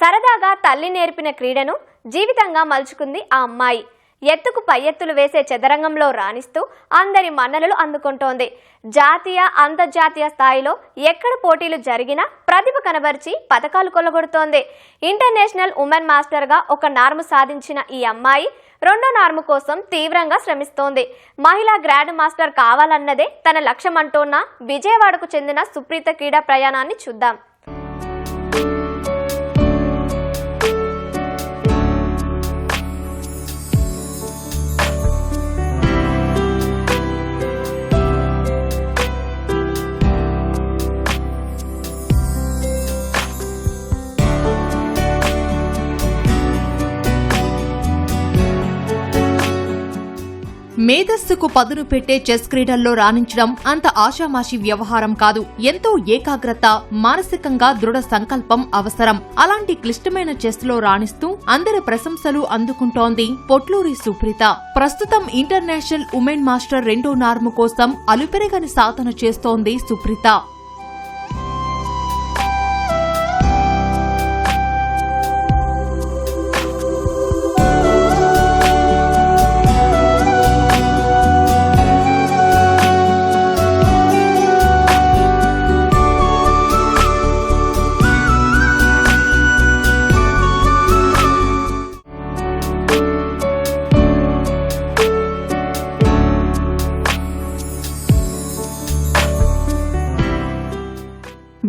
సరదాగా తల్లి నేర్పిన క్రీడను జీవితంగా మలుచుకుంది ఆ అమ్మాయి. ఎత్తుకు పై ఎత్తులు వేసే చదరంగంలో రాణిస్తూ అందరి మన్ననలు అందుకుంటోంది. జాతీయ అంతర్జాతీయ స్థాయిలో ఎక్కడ పోటీలు జరిగినా ప్రతిభ కనబరిచి పథకాలు కొల్లగొడుతోంది. ఇంటర్నేషనల్ ఉమెన్ మాస్టర్గా ఒక నార్ము సాధించిన ఈ అమ్మాయి రెండో నార్ము కోసం తీవ్రంగా శ్రమిస్తోంది. మహిళా గ్రాండ్ మాస్టర్ కావాలన్నదే తన లక్ష్యం అంటోన్న విజయవాడకు చెందిన సుప్రీత క్రీడా ప్రయాణాన్ని చూద్దాం. మేధస్సుకు పదును పెట్టే చెస్ క్రీడల్లో రాణించడం అంత ఆషామాషి వ్యవహారం కాదు. ఎంతో ఏకాగ్రత మానసికంగా దృఢ సంకల్పం అవసరం. అలాంటి క్లిష్టమైన చెస్లో రాణిస్తూ అందరి ప్రశంసలు అందుకుంటోంది పొట్లూరి సుప్రీత. ప్రస్తుతం ఇంటర్నేషనల్ ఉమెన్ మాస్టర్ రెండో నార్ము కోసం అలుపెరగని సాధన చేస్తోంది సుప్రీత.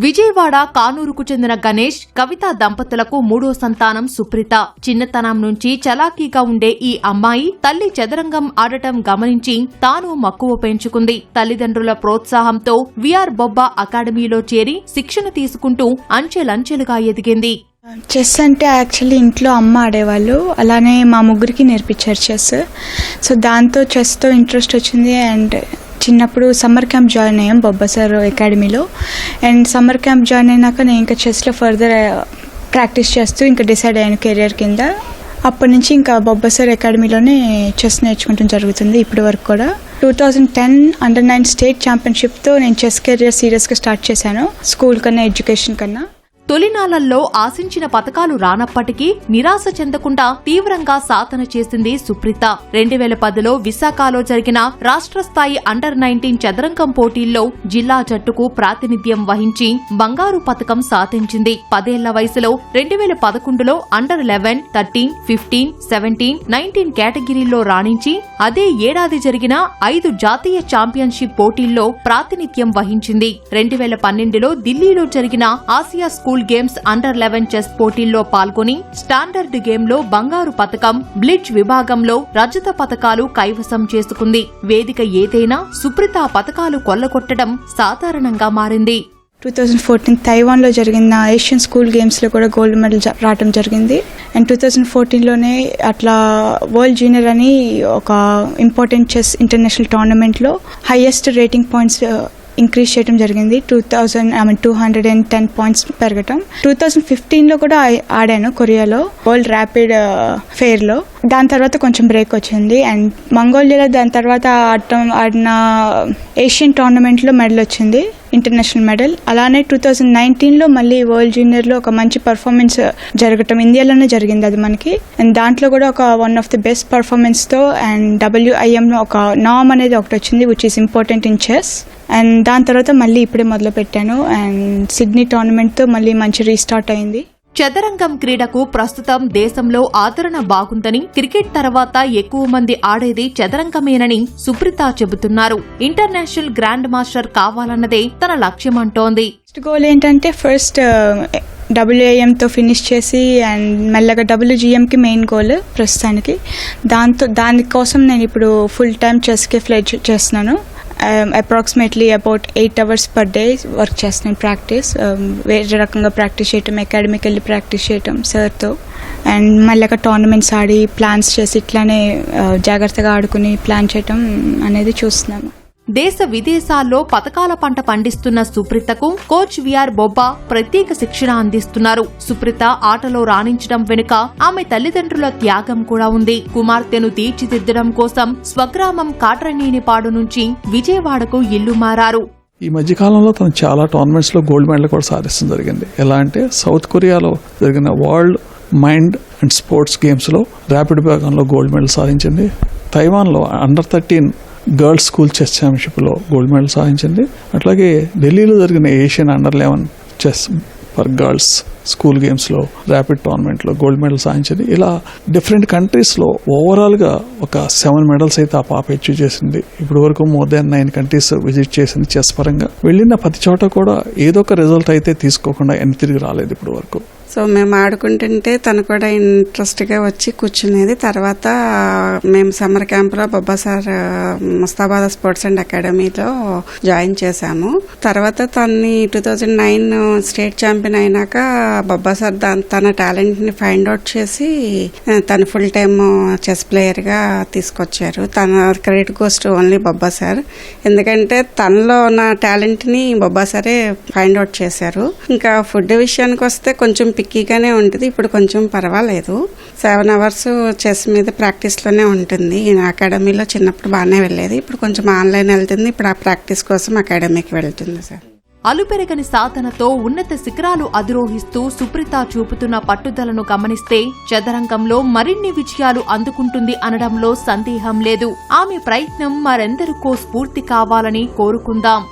విజయవాడ కానూరుకు చెందిన గణేష్ కవిత దంపతులకు మూడో సంతానం సుప్రీత. చిన్నతనం నుంచి చలాకీగా ఉండే ఈ అమ్మాయి తల్లి చదరంగం ఆడటం గమనించి తాను మక్కువ పెంచుకుంది. తల్లిదండ్రుల ప్రోత్సాహంతో విఆర్ బొబ్బా అకాడమీలో చేరి శిక్షణ తీసుకుంటూ అంచెలంచెలుగా ఎదిగింది. చెస్ అంటే యాక్చువల్లీ ఇంట్లో అమ్మ ఆడేవాళ్ళు. అలానే మా ముగ్గురికి నేర్పించారు చెస్ సో దాంతో చెస్తో ఇంట్రెస్ట్ వచ్చింది అండ్ చిన్నప్పుడు సమ్మర్ క్యాంప్ జాయిన్ అయ్యాం బొబ్బసార్ అకాడమీలో అండ్ సమ్మర్ క్యాంప్ జాయిన్ అయినాక నేను ఇంకా చెస్లో ఫర్దర్ ప్రాక్టీస్ చేస్తూ ఇంకా డిసైడ్ అయ్యాను కెరియర్ కింద. అప్పటి నుంచి ఇంకా బొబ్బసార్ అకాడమీలోనే చెస్ నేర్చుకుంటం జరుగుతుంది ఇప్పటి వరకు కూడా. Two thousand ten under nine state ఛాంపియన్షిప్తో నేను చెస్ కెరియర్ సీరియస్గా స్టార్ట్ చేశాను స్కూల్ కన్నా ఎడ్యుకేషన్ కన్నా. తొలినాళ్ళలో ఆశించిన పథకాలు రానప్పటికీ నిరాశ చెందకుండా తీవ్రంగా సాధన చేసింది సుప్రీత. రెండు వేల పదిలో విశాఖలో జరిగిన రాష్ట్ర స్థాయి అండర్ నైన్టీన్ చదరంగం పోటీల్లో జిల్లా జట్టుకు ప్రాతినిధ్యం వహించి బంగారు పథకం సాధించింది. పదేళ్ళ వయసులో రెండు వేల పదకొండులో under eleven thirteen fifteen seventeen nineteen కేటగిరీల్లో రాణించి అదే ఏడాది జరిగిన ఐదు జాతీయ ఛాంపియన్షిప్ పోటీల్లో ప్రాతినిధ్యం వహించింది. రెండు వేల పన్నెండులో ఢిల్లీలో జరిగిన Asia school games under eleven chess పోటీల్లో పాల్గొని స్టాండర్డ్ గేమ్లో బంగారు పథకం బ్లిడ్జ్ విభాగంలో రజత పథకాలు కైవసం చేసుకుంది. వేదిక ఏదైనా సుప్రీత పథకాలు కొల్లగొట్టడం సాధారణంగా మారింది. టూ థౌజండ్ ఫోర్టీన్ తైవాన్లో జరిగిన ఏషియన్ స్కూల్ గేమ్స్లో కూడా గోల్డ్ మెడల్ రావడం జరిగింది. అండ్ టూ థౌజండ్ ఫోర్టీన్లోనే అట్లా వరల్డ్ జూనియర్ అని ఒక ఇంపార్టెంట్ చెస్ ఇంటర్నేషనల్ టోర్నమెంట్లో హైయెస్ట్ రేటింగ్ పాయింట్స్ ఇంక్రీజ్ చేయడం జరిగింది. Two thousand I mean two hundred and ten points పెరగటం. టూ థౌజండ్ ఫిఫ్టీన్లో కూడా ఆడాను కొరియాలో వరల్డ్ ర్యాపిడ్ uh, ఫెయిర్లో దాని తర్వాత కొంచెం బ్రేక్ వచ్చింది. అండ్ మంగోలియాలో దాని తర్వాత ఆడటం ఆడిన ఏషియన్ టోర్నమెంట్లో మెడల్ వచ్చింది ఇంటర్నేషనల్ మెడల్ అలానే టూ థౌజండ్ నైన్టీన్లో మళ్ళీ వరల్డ్ జూనియర్లో ఒక మంచి పర్ఫార్మెన్స్ జరగటం ఇండియాలోనే జరిగింది అది మనకి. అండ్ దాంట్లో కూడా ఒక వన్ ఆఫ్ ది బెస్ట్ పర్ఫార్మెన్స్తో అండ్ డబ్ల్యూఐఎంలో ఒక నామ్ అనేది ఒకటి వచ్చింది which is important in chess and దాని తర్వాత మళ్ళీ ఇప్పుడే మొదలు పెట్టాను అండ్ సిడ్నీ టోర్నమెంట్తో మళ్ళీ మంచి రీస్టార్ట్ అయింది. చదరంగం క్రీడకు ప్రస్తుతం దేశంలో ఆదరణ బాగుందని క్రికెట్ తర్వాత ఎక్కువ మంది ఆడేది చదరంగమేనని సుప్రీత చెబుతున్నారు. ఇంటర్నేషనల్ గ్రాండ్ మాస్టర్ కావాలన్నదే తన లక్ష్యమంటోంది. గోల్ ఏంటంటే ఫస్ట్ డబ్ల్యూఏఎంతో ఫినిష్ చేసి అండ్ మెల్లగా డబ్ల్యూజిఎంకి మెయిన్ గోల్ ప్రస్తుతానికి. దాంతో దానికోసం నేను ఇప్పుడు ఫుల్ టైం చెస్కి ఫ్లైట్ చేస్తున్నాను. Approximately about eight hours per day work చేస్తున్నాను ప్రాక్టీస్ వేరే రకంగా ప్రాక్టీస్ చేయటం అకాడమిక్ వెళ్ళి ప్రాక్టీస్ చేయటం సార్తో అండ్ మళ్ళీ టోర్నమెంట్స్ ఆడి ప్లాన్స్ చేసి ఇట్లానే uh, జాగ్రత్తగా ఆడుకుని ప్లాన్ చేయటం అనేది చూస్తున్నాము. దేశ విదేశాల్లో పథకాల పంట పండిస్తున్న సుప్రీతకు కోచ్ విఆర్ బొబ్బా ప్రత్యేక శిక్షణ అందిస్తున్నారు. సుప్రీత ఆటలో రాణించడం వెనుక ఆమె తల్లిదండ్రుల త్యాగం కూడా ఉంది. కుమార్తెను తీర్చిదిద్దడం కోసం స్వగ్రామం కాట్రనేనిపాడు నుంచి విజయవాడకు ఇల్లు మారారు. ఈ మధ్యకాలంలో తను చాలా టోర్నమెంట్స్లో గోల్డ్ మెడల్ కూడా సాధించడం జరిగింది. ఎలా అంటే సౌత్ కొరియాలో జరిగిన వరల్డ్ మైండ్ అండ్ స్పోర్ట్స్ గేమ్స్లో ర్యాపిడ్ విభాగంలో గోల్డ్ మెడల్ సాధించింది. తైవాన్లో under thirteen girls school chess ఛాంపియన్షిప్లో gold medal సాధించింది. అట్లాగే ఢిల్లీలో జరిగిన Asian under eleven chess for girls school గేమ్స్లో ర్యాపిడ్ టోర్నమెంట్లో గోల్డ్ మెడల్ సాధించింది. ఇలా డిఫరెంట్ కంట్రీస్లో ఓవరాల్గా ఒక సెవెన్ మెడల్స్ అయితే ఆ పాప అచీవ్ చేసింది. ఇప్పుడు వరకు more than nine countries visit చేసింది చెస్ పరంగా. వెళ్ళిన ప్రతి చోట కూడా ఏదో ఒక రిజల్ట్ అయితే తీసుకోకుండా ఎన్ని తిరిగి రాలేదు ఇప్పుడు వరకు. సో మేము ఆడుకుంటుంటే తను కూడా ఇంట్రెస్ట్గా వచ్చి కూర్చునేది. తర్వాత మేము సమ్మర్ క్యాంప్లో Bobba sir Mustabad sports and అకాడమీలో జాయిన్ చేశాము. తర్వాత తన్ని two thousand nine state champion అయినాక బొబ్బా సార్ తన టాలెంట్ని ఫైండ్ అవుట్ చేసి తను ఫుల్ టైమ్ చెస్ ప్లేయర్గా తీసుకొచ్చారు. తన credit goes only Bobba sir. ఎందుకంటే తనలో ఉన్న టాలెంట్ని బొబ్బా సరే ఫైండ్ అవుట్ చేశారు. ఇంకా ఫుడ్ విషయానికి వస్తే కొంచెం పిక్కీగానే ఉంటుంది. ఇప్పుడు కొంచెం పర్వాలేదు. సెవెన్ అవర్స్ చెస్ మీద ప్రాక్టీస్లోనే ఉంటుంది. అకాడమీలో చిన్నప్పుడు బాగానే వెళ్ళేది. ఇప్పుడు కొంచెం ఆన్లైన్ వెళ్తుంది. ఇప్పుడు ఆ ప్రాక్టీస్ కోసం అకాడమీకి వెళ్తుంది సార్. అలుపెరగని సాధనతో ఉన్నత శిఖరాలు అధిరోహిస్తూ సుప్రీత చూపుతున్న పట్టుదలను గమనిస్తే చదరంగంలో మరిన్ని విజయాలు అందుకుంటుంది అనడంలో సందేహం లేదు. ఆమె ప్రయత్నం మరెందరికో స్ఫూర్తి కావాలని కోరుకుందాం.